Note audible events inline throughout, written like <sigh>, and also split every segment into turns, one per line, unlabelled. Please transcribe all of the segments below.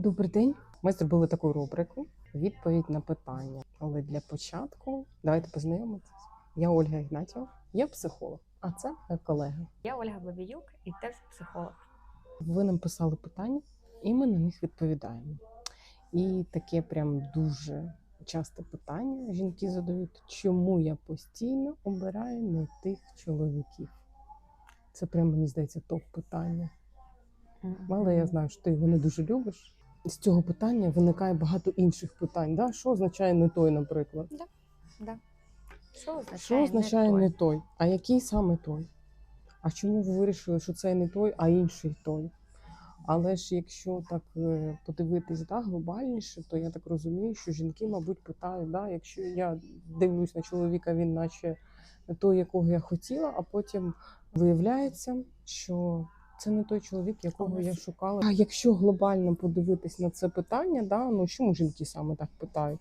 Добрий день. Ми зробили таку рубрику відповідь на питання. Але для початку давайте познайомитися. Я Ольга Ігнатьєва, я психолог, а це моя колега.
Я Ольга Бабіюк і теж психолог.
Ви нам писали питання, і ми на них відповідаємо. І таке прям дуже часте питання жінки задають, чому я постійно обираю не тих чоловіків. Це прям мені здається топ питання. Але я знаю, що ти його не дуже любиш. З цього питання виникає багато інших питань. Да? Що означає не той, наприклад?
Да. Що означає,
Що означає
не
не
той?
той? А який саме той? А чому ви вирішили, що це не той, а інший той? Але ж якщо так е, подивитись да, глобальніше, то я так розумію, що жінки, мабуть, питають, да, якщо я дивлюсь на чоловіка, він наче той, якого я хотіла, а потім виявляється, що це не той чоловік, якого я шукала. А якщо глобально подивитись на це питання, да, ну чому жінки саме так питають?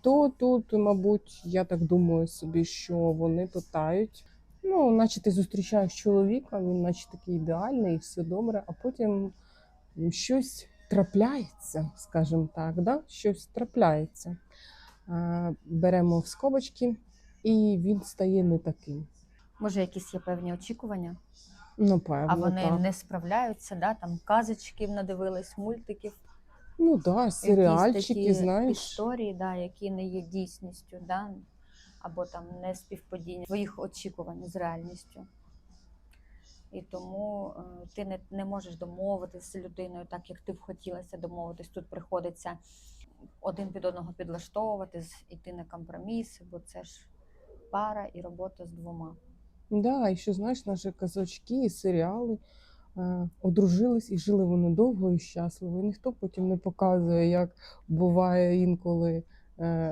То тут, мабуть, я так думаю собі, що вони питають. Ну, наче ти зустрічаєш чоловіка, він наче такий ідеальний, і все добре, а потім щось трапляється, скажімо так, да? щось трапляється. Беремо в скобочки, і він стає не таким.
Може, якісь є певні очікування,
Напевно,
а вони
так.
не справляються, да? там казочків надивились, мультиків,
Ну так, да, серіальчики,
такі
знаєш.
історії, да, які не є дійсністю, да? або там не співпадіння своїх очікувань з реальністю. І тому е, ти не, не можеш домовитися з людиною так, як ти б хотілося домовитись. Тут приходиться один під одного підлаштовуватись, іти на компроміси, бо це ж пара і робота з двома.
Да, і що знаєш, наші казочки і серіали е, одружились і жили вони довго і щасливо. І ніхто потім не показує, як буває інколи,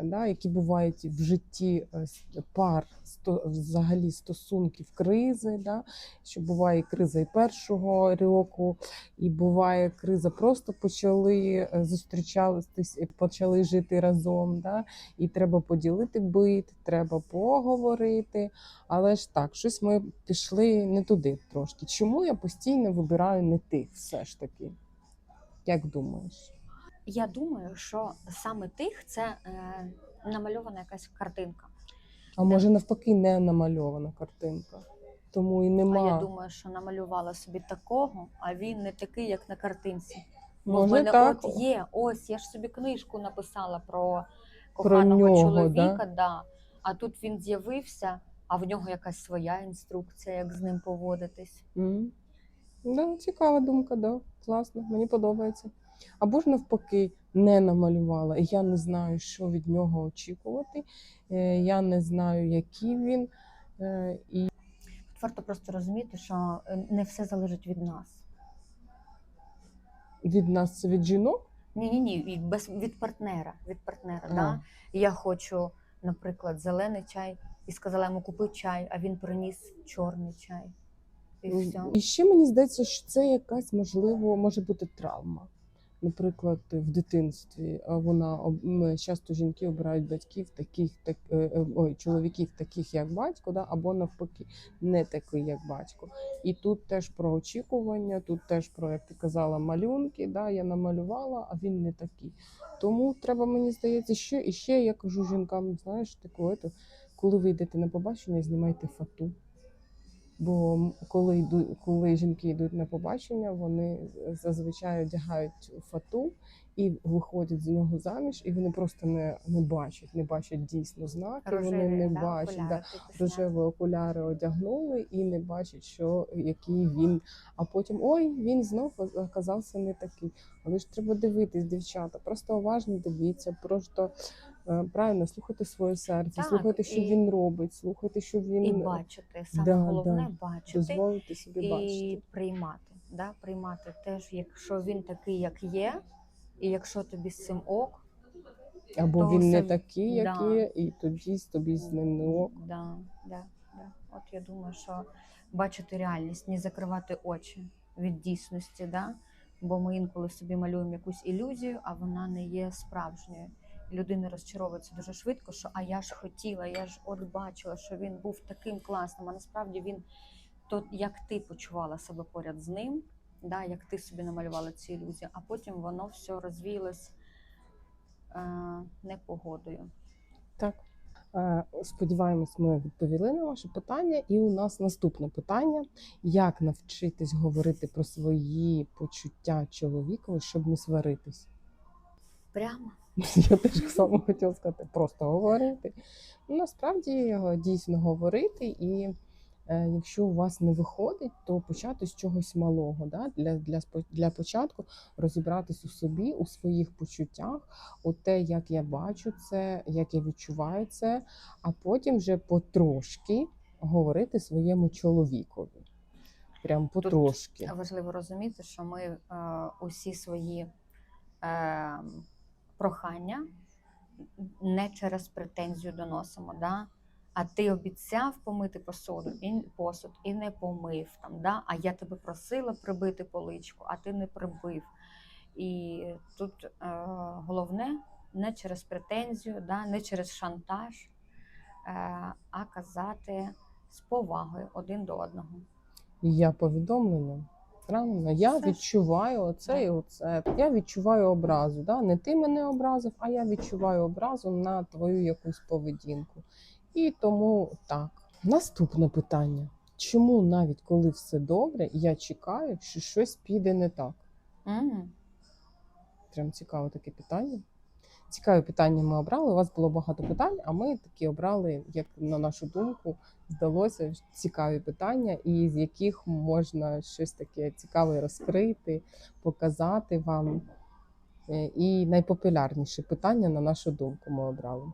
да, які бувають в житті е, пар, сто, взагалі стосунків, кризи. Да, що буває криза і першого року, і буває криза, просто почали е, зустрічатись і почали жити разом. Да, і треба поділити бит, треба поговорити. Але ж так, щось ми пішли не туди трошки. Чому я постійно вибираю не тих все ж таки? Як думаєш?
Я думаю, що саме тих це е, намальована якась картинка.
А може навпаки не намальована картинка? Тому і
А я думаю, що намалювала собі такого, а він не такий, як на картинці. Бо в мене
так.
от є, ось я ж собі книжку написала про коханого
нього,
чоловіка, да? а тут він з'явився, а в нього якась своя інструкція, як з ним поводитись.
М. Да, цікава думка, да. класно, мені подобається. Або ж навпаки, не намалювала, і я не знаю, що від нього очікувати. е, Я не знаю, який він. е, І
варто просто розуміти, що е, не все залежить від нас.
від нас це від жінок.
Ні, ні, ні, від, без, від партнера. Від партнера
А.
да? Я хочу, наприклад, зелений чай і сказала йому купи чай, а він приніс чорний чай. І все.
І ще мені здається, що це якась можливо може бути травма. Наприклад, в дитинстві вона часто жінки обирають батьків таких, так е, е, ой, чоловіків, таких як батько, да, або навпаки, не такий, як батько. І тут теж про очікування, тут теж про, як ти казала, малюнки. Да, я намалювала, а він не такий. Тому треба, мені здається, ще і ще я кажу жінкам, знаєш, таку, ето, коли ви йдете на побачення, знімайте фату. Бо коли йду, коли жінки йдуть на побачення, вони зазвичай одягають фату і виходять з нього заміж, і вони просто не, не бачать, не бачать дійсно знаки. вони не
да,
бачать.
окуляри
Да, рожеві окуляри одягнули і не бачать, що який він. А потім ой, він знов оказався не такий. Але ж треба дивитись, дівчата. Просто уважно дивіться, просто правильно слухайте своє серце,
Так,
слухайте, що
і-
він робить, слухайте, що він
І бачити. Саме
Да,
головне
да.
бачити
дозволити собі
і
бачити.
приймати. Да? Приймати теж, якщо він такий, як є, і якщо тобі з цим ок,
Або
то
він не такий, як
да.
є, і тоді з тобі з ним не ок.
Да, да, да. От я думаю, що бачити реальність, не закривати очі від дійсності, да? бо ми інколи собі малюємо якусь ілюзію, а вона не є справжньою. Людина розчаровується дуже швидко, що а я ж хотіла, я ж от бачила, що він був таким класним, а насправді він то як ти почувала себе поряд з ним, да, як ти собі намалювала цю ілюзію, а потім воно все розвіялось е, непогодою.
Так. Е, Сподіваємось, ми відповіли на ваше питання. І у нас наступне питання: як навчитись говорити про свої почуття чоловікові, щоб не сваритись?
Прямо. <laughs>
Я теж так само хотіла сказати, просто говорити. Ну, насправді е, дійсно говорити, і е, якщо у вас не виходить, то почати з чогось малого. Да? Для, для, для початку розібратись у собі, у своїх почуттях, у те, як я бачу це, як я відчуваю це, а потім вже потрошки говорити своєму чоловікові. Прям потрошки.
Важливо розуміти, що ми е, усі свої е, прохання не через претензію доносимо. Да? А ти обіцяв помити посуду і посуд і не помив там, да? а я тебе просила прибити поличку, а ти не прибив. І тут е, головне не через претензію, да? не через шантаж, е, а казати з повагою один до одного.
Я повідомлення. Правильно, я відчуваю оце і оце. Я відчуваю образу. Да? Не ти мене образив, а я відчуваю образу на твою якусь поведінку. І тому так. Наступне питання: чому навіть коли все добре, я чекаю, що щось піде не так?
Mm.
Прям цікаве таке питання. Цікаві питання ми обрали. У вас було багато питань, а ми такі обрали, як на нашу думку, здалося цікаві питання, і з яких можна щось таке цікаве розкрити, показати вам. Е, І найпопулярніше питання, на нашу думку, ми обрали.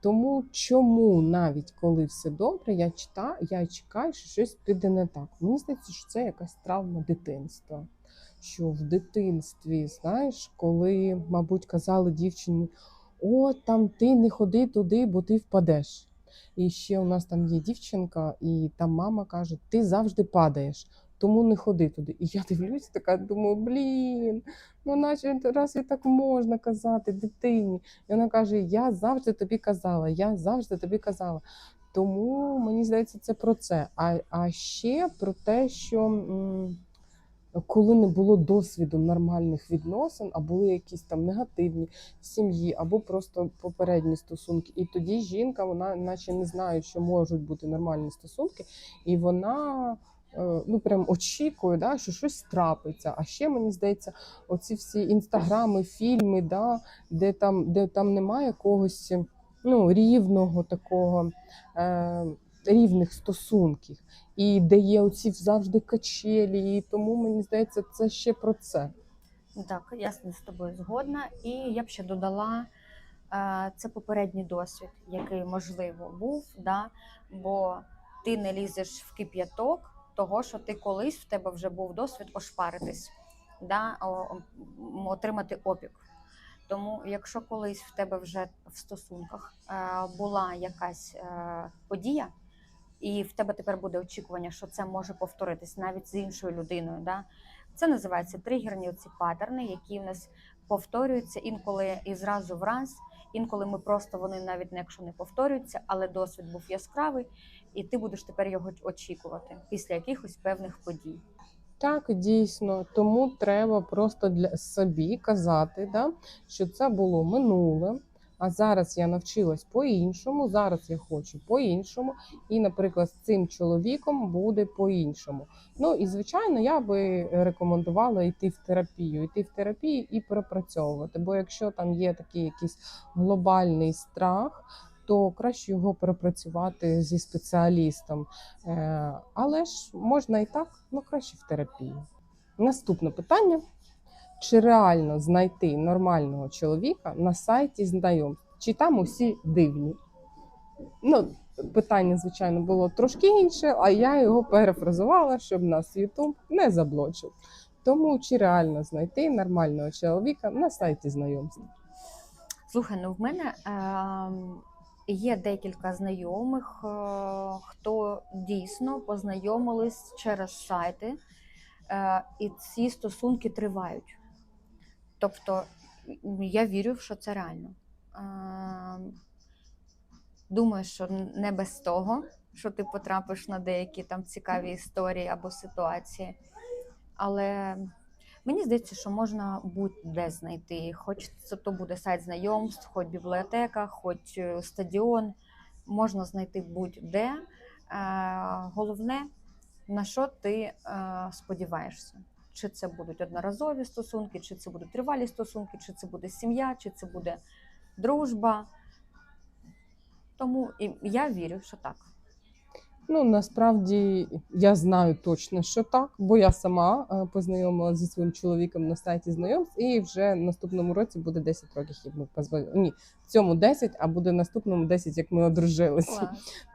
Тому чому навіть коли все добре, я читаю, я чекаю, що щось піде не так. Мені здається, що це якась травма дитинства. Що в дитинстві, знаєш, коли, мабуть, казали дівчині: о, там ти не ходи туди, бо ти впадеш. І ще у нас там є дівчинка, і там мама каже: ти завжди падаєш, тому не ходи туди. І я дивлюся, така думаю, блін, ну наче раз і так можна казати дитині. І вона каже: Я завжди тобі казала, я завжди тобі казала. Тому мені здається, це про це. А, а ще про те, що м, коли не було досвіду нормальних відносин, а були якісь там негативні сім'ї, або просто попередні стосунки. І тоді жінка, вона наче не знає, що можуть бути нормальні стосунки, і вона. Е, Ну, прям очікує, да, що щось трапиться. А ще мені здається, оці всі інстаграми, фільми, да, де там, де там немає когось ну, рівного такого е, рівних стосунків, і де є оці завжди качелі. І тому мені здається, це ще про це.
Так, я з з тобою згодна. І я б ще додала е, це попередній досвід, який можливо був, да? бо ти не лізеш в кип'яток того, що ти колись в тебе вже був досвід ошпаритись, да? отримати опік. Тому, якщо колись в тебе вже в стосунках е, була якась е, подія, і в тебе тепер буде очікування, що це може повторитись навіть з іншою людиною. Да? Це називається тригерні оці паттерни, які в нас повторюються інколи і зразу в раз. Інколи ми просто вони навіть не якщо не повторюються, але досвід був яскравий, і ти будеш тепер його очікувати після якихось певних подій.
Так, дійсно. Тому треба просто для собі казати, да, що це було минуле. А зараз я навчилась по-іншому. Зараз я хочу по-іншому. І, наприклад, з цим чоловіком буде по-іншому. Ну і звичайно, я би рекомендувала йти в терапію, йти в терапію і пропрацьовувати. Бо якщо там є такий якийсь глобальний страх, то краще його пропрацювати зі спеціалістом. Е, Але ж можна і так, ну краще в терапію. Наступне питання: чи реально знайти нормального чоловіка на сайті знайомств? Чи там усі дивні? Ну, питання, звичайно, було трошки інше, а я його перефразувала, щоб нас YouTube не заблочив. Тому чи реально знайти нормального чоловіка на сайті знайомств?
Слухай, ну в мене ем, є декілька знайомих, е, хто дійсно познайомились через сайти, е, і ці стосунки тривають. Тобто я вірю, що це реально. Ем, думаю, що не без того, що ти потрапиш на деякі там цікаві історії або ситуації. Але мені здається, що можна будь-де знайти. Хоч це то буде сайт знайомств, хоч бібліотека, хоч е, стадіон. Можна знайти будь-де. Е, Головне, на що ти е, сподіваєшся. Чи це будуть одноразові стосунки, чи це будуть тривалі стосунки, чи це буде сім'я, чи це буде дружба. Тому і я вірю, що так.
Ну насправді я знаю точно, що так, бо я сама е, познайомилася зі своїм чоловіком на сайті знайомств, і вже в наступному році буде 10 років, як ми позвонили. Ні, в цьому 10, а буде в наступному 10, як ми одружилися.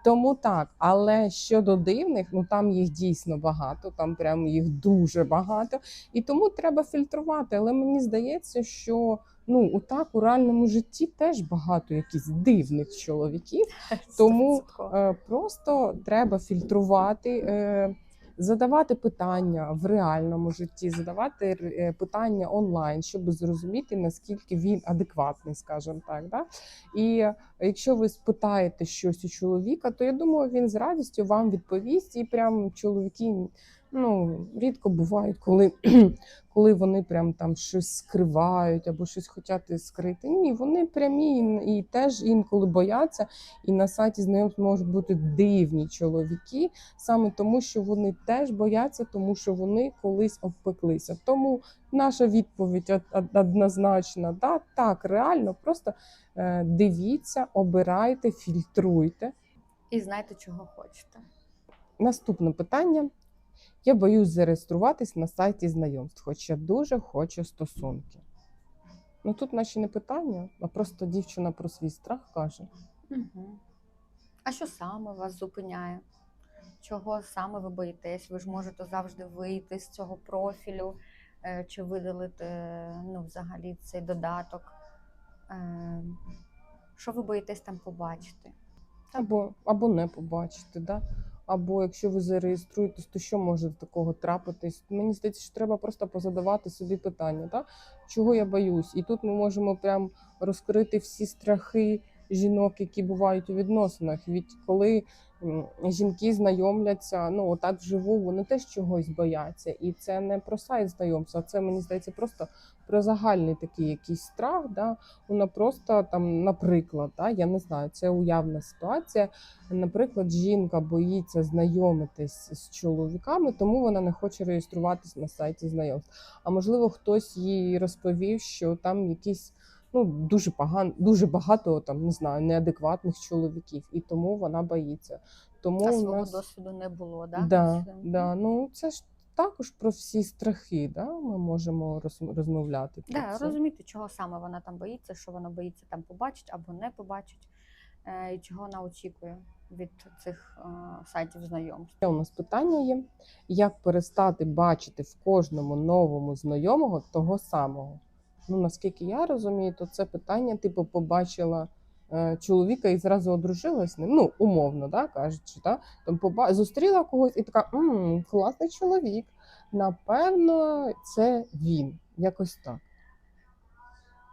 Тому так, але щодо дивних, ну там їх дійсно багато, там прям їх дуже багато, і тому треба фільтрувати. Але мені здається, що ну отак у реальному житті теж багато якихось дивних чоловіків. Тому е, просто треба фільтрувати. Е, Задавати питання в реальному житті, задавати е, питання онлайн, щоб зрозуміти наскільки він адекватний, скажімо так. Да? І якщо ви спитаєте щось у чоловіка, то я думаю, він з радістю вам відповість. І прям чоловіки ну рідко бувають, коли, <clears throat> коли вони прям там щось скривають або щось хочуть скрити. Ні, вони прямі і, і теж інколи бояться. І на сайті знайомств можуть бути дивні чоловіки, саме тому, що вони теж бояться, тому що вони колись обпеклися. Тому наша відповідь од- од- однозначна, да, так, реально, просто е, дивіться, обирайте, фільтруйте.
І знайте, чого хочете.
Наступне питання. Я боюсь зареєструватись на сайті знайомств, хоч я дуже хочу стосунки. Ну тут наші не питання, а просто дівчина про свій страх каже.
Угу. А що саме вас зупиняє? Чого саме ви боїтесь? Ви ж можете завжди вийти з цього профілю е, чи видалити ну, взагалі цей додаток. Е, Що ви боїтесь там побачити?
Або, або не побачити, да? Або якщо ви зареєструєтесь, то що може такого трапитись? Мені здається, що треба просто позадавати собі питання, так? чого я боюсь. І тут ми можемо прям розкрити всі страхи жінок, які бувають у відносинах. Від коли жінки знайомляться, ну отак вживу, вони теж чогось бояться. І це не про сайт знайомства, це мені здається просто про загальний такий якийсь страх. Да? Вона просто там, наприклад, да, я не знаю, це уявна ситуація. Наприклад, жінка боїться знайомитись з чоловіками, тому вона не хоче реєструватись на сайті знайомств. А можливо, хтось їй розповів, що там якісь ну дуже поган, дуже багато там не знаю, неадекватних чоловіків, і тому вона боїться. Тому
А свого
нас
досвіду не було, да?
да, да, ну це ж також про всі страхи. Да? Ми можемо роз- розмовляти. Про
Да,
це.
розуміти, чого саме вона там боїться, що вона боїться там побачить або не побачить, е, і чого вона очікує від цих е, сайтів знайомств.
У нас питання є: як перестати бачити в кожному новому знайомого того самого? Ну наскільки я розумію, то це питання, типу, побачила е, чоловіка і зразу одружилась з ним. Ну, умовно, да, кажучи, да? Там поба... зустріла когось і така м класний чоловік. Напевно, це він. Якось так.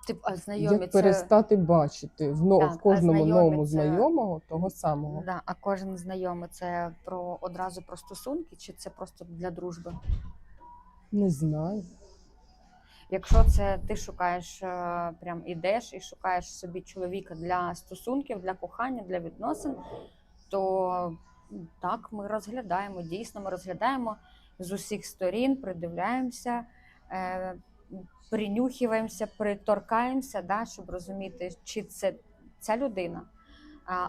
Тип, а знайомі
Як перестати бачити в, но...
Так,
в кожному
знайомі
новому
це-
знайомого того самого.
Да, а кожен знайомий це про одразу про стосунки, чи це просто для дружби?
Не знаю.
Якщо це ти шукаєш, е, прям ідеш і шукаєш собі чоловіка для стосунків, для кохання, для відносин, то так ми розглядаємо. Дійсно, ми розглядаємо з усіх сторін, придивляємося, е, принюхуємося, приторкаємося, да, щоб розуміти, чи це ця людина.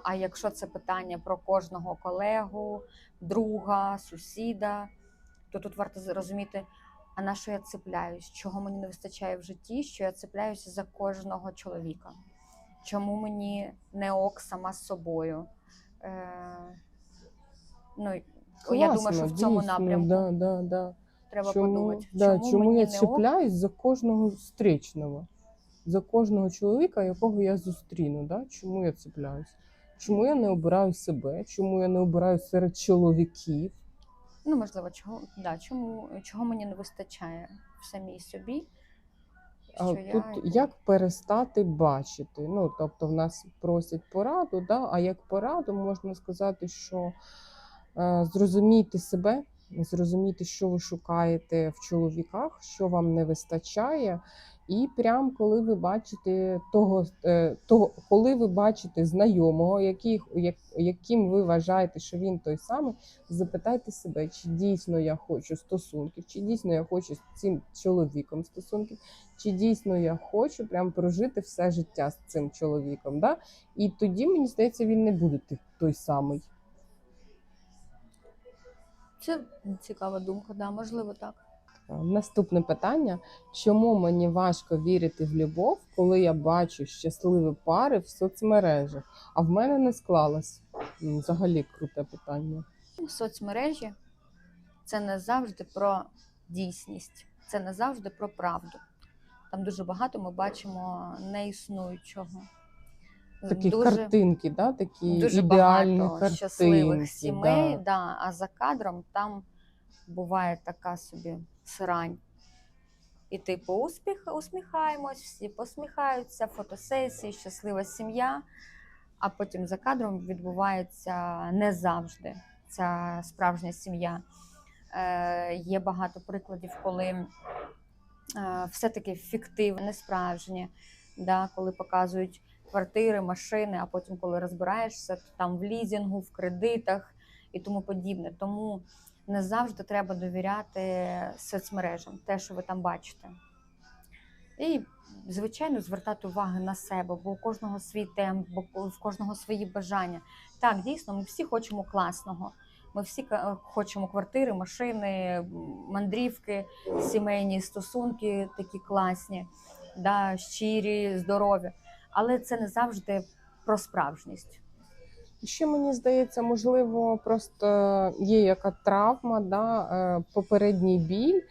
А, якщо це питання про кожного колегу, друга, сусіда, то тут варто зрозуміти, а на що я цепляюсь, чого мені не вистачає в житті, що я цепляюся за кожного чоловіка. Чому мені не ок сама з собою? Е, ну, я думаю, що в цьому
дійсно,
напрямку
Да, да, да.
треба
чому,
подумати,
да,
чому,
чому
мені
я
не ок?
за кожного зустрічного, за кожного чоловіка, якого я зустріну. Да? Чому я цепляюсь? Чому я не обираю себе? Чому я не обираю серед чоловіків?
Ну, можливо, чого, да, чому, чого мені не вистачає в самій собі?
А
я
тут як перестати бачити? Ну, тобто, в нас просять пораду, да? а як пораду можна сказати, що е, зрозумійте себе, зрозуміти, що ви шукаєте в чоловіках, що вам не вистачає. І прям коли ви бачите того, е, того коли ви бачите знайомого, який, як, яким ви вважаєте, що він той самий, запитайте себе, чи дійсно я хочу стосунків, чи дійсно я хочу з цим чоловіком стосунків, чи дійсно я хочу прям прожити все життя з цим чоловіком. Да? І тоді, мені здається, він не буде той самий.
Це цікава думка, да, можливо, так.
Наступне питання: чому мені важко вірити в любов, коли я бачу щасливі пари в соцмережах, а в мене не склалось? Взагалі круте питання.
Соцмережі це не завжди про дійсність, це не завжди про правду. Там дуже багато ми бачимо неіснуючого.
Такі
дуже,
картинки, да? такі
дуже
ідеальні
багато
картинки.
щасливих сімей,
Да.
да, а за кадром там буває така собі срань. І типу успіх, усміхаємось, всі посміхаються, фотосесії, щаслива сім'я. А потім за кадром відбувається не завжди ця справжня сім'я. Е, є багато прикладів, коли е, все-таки фіктивне, не справжнє, да, коли показують квартири, машини, а потім, коли розбираєшся, то там в лізінгу, в кредитах і тому подібне. Тому не завжди треба довіряти соцмережам, те, що ви там бачите. І, звичайно, звертати увагу на себе, бо у кожного свій темп, бо в кожного свої бажання. Так, дійсно, ми всі хочемо класного. Ми всі хочемо квартири, машини, мандрівки, сімейні стосунки такі класні, да, щирі, здорові. Але це не завжди про справжність.
Ще мені здається, можливо, просто є яка травма, да, е, попередній біль,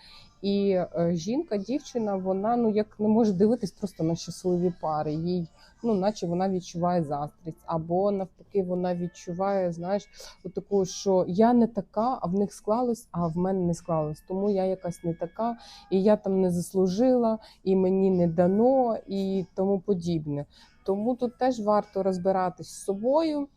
і е, жінка, дівчина, вона ну як не може дивитись просто на щасливі пари. Їй, ну, наче вона відчуває заздрість, або навпаки, вона відчуває, знаєш, таку, що я не така, а в них склалось, а в мене не склалось. Тому я якась не така, і я там не заслужила, і мені не дано, і тому подібне. Тому тут теж варто розбиратись з собою.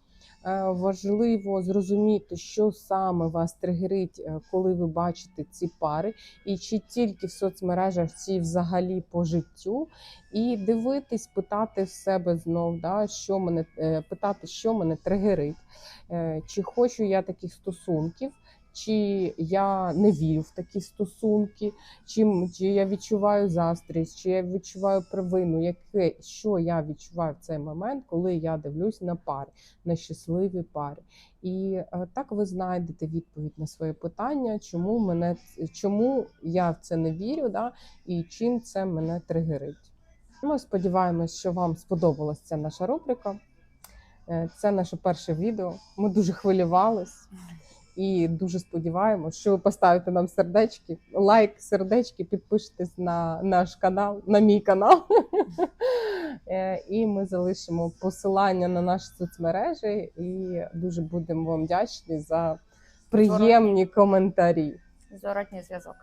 Е, Важливо зрозуміти, що саме вас тригерить, е, коли ви бачите ці пари, і чи тільки в соцмережах, чи взагалі по життю, і дивитись, питати в себе знов, да, що мене е, питати, що мене тригерить, чи хочу я таких стосунків. Чи я не вірю в такі стосунки, чи, чи я відчуваю застрість, чи я відчуваю провину, яке що я відчуваю в цей момент, коли я дивлюсь на пари, на щасливі пари. І е, так ви знайдете відповідь на своє питання, чому мене чому я в це не вірю, да, і чим це мене тригерить. Ми сподіваємось, що вам сподобалася ця наша рубрика. Е, Це наше перше відео. Ми дуже хвилювались і дуже сподіваємось, що ви поставите нам сердечки, лайк, сердечки, підпишетесь на наш канал, на мій канал. <laughs> Е, І ми залишимо посилання на наші соцмережі і дуже будемо вам вдячні за приємні коментарі.
Зворотній зв'язок.